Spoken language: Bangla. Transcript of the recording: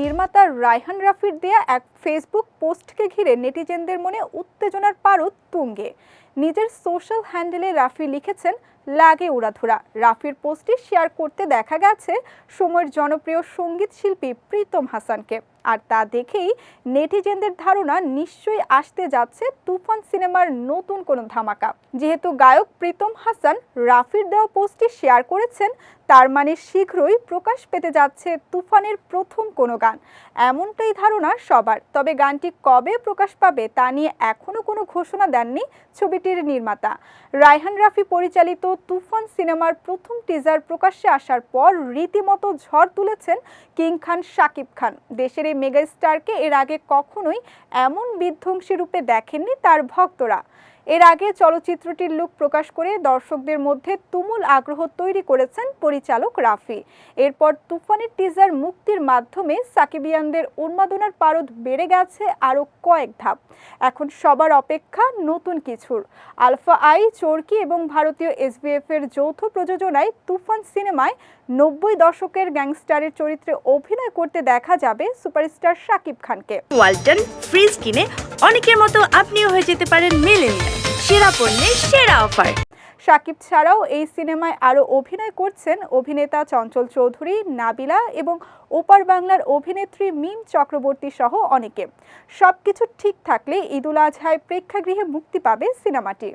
নির্মাতা রায়হান রাফির দেয়া এক ফেসবুক পোস্টকে ঘিরে নেটিজেনদের মনে উত্তেজনার পারদ তুঙ্গে। নিজের সোশ্যাল হ্যান্ডেলে রাফি লিখেছেন, লাগে উড়াধুরা। রাফির পোস্টটি শেয়ার করতে দেখা গেছে সময়ের জনপ্রিয় সংগীত শিল্পী প্রীতম হাসানকে। আর তা দেখেই নেটিজেনদের ধারণা নিশ্চয়ই আসতে যাচ্ছে তুফান সিনেমার নতুন কোনো ধামাকা। যেহেতু গায়ক প্রীতম হাসান রাফির দেওয়া পোস্টটি শেয়ার করেছেন, তার মানে শীঘ্রই প্রকাশ পেতে যাচ্ছে তুফানের প্রথম কোনো গান। এমনটাই ধারণা সবার। তবে গানটি কবে প্রকাশ পাবে তা নিয়ে এখনও কোনো ঘোষণা দেননি ছবিটির নির্মাতা। রায়হান রাফি পরিচালিত তুফান সিনেমার প্রথম টিজার প্রকাশ্যে আসার পর রীতিমতো ঝড় তুলেছেন কিং খান শাকিব খান। দেশের এই মেগাস্টারকে এর আগে কখনোই এমন বিধ্বংসী রূপে দেখেননি তার ভক্তরা। এর আগে চলচ্চিত্রটির লুক প্রকাশ করে দর্শকদের মধ্যে তুমুল আগ্রহ তৈরি করেছেন পরিচালক রাফি। এরপর তুফানের টিজার মুক্তির মাধ্যমে সাকিবিয়ানদের উন্মাদনার পারদ বেড়ে গেছে আরও কয়েক ধাপ। এখন সবার অপেক্ষা নতুন কিছুর। আলফা আই, চরকি এবং ভারতীয় এসবিএফ এর যৌথ প্রযোজনায় তুফান সিনেমায় নব্বই দশকের গ্যাংস্টারের চরিত্রে অভিনয় করতে দেখা যাবে সুপারস্টার শাকিব খানকে। ওয়ালটন ফ্রিজ কিনে অনেকের মতো আপনিও হয়ে যেতে পারেন মেলেনিয়া সেরা পণ্যের সেরা অফার। সাকিব ছাড়াও এই সিনেমায় আরও অভিনয় করছেন অভিনেতা চঞ্চল চৌধুরী, নাবিলা এবং ওপার বাংলার অভিনেত্রী মিম চক্রবর্তী সহ অনেকে। সব কিছু ঠিক থাকলে ঈদুল আজহায় প্রেক্ষাগৃহে মুক্তি পাবে সিনেমাটি।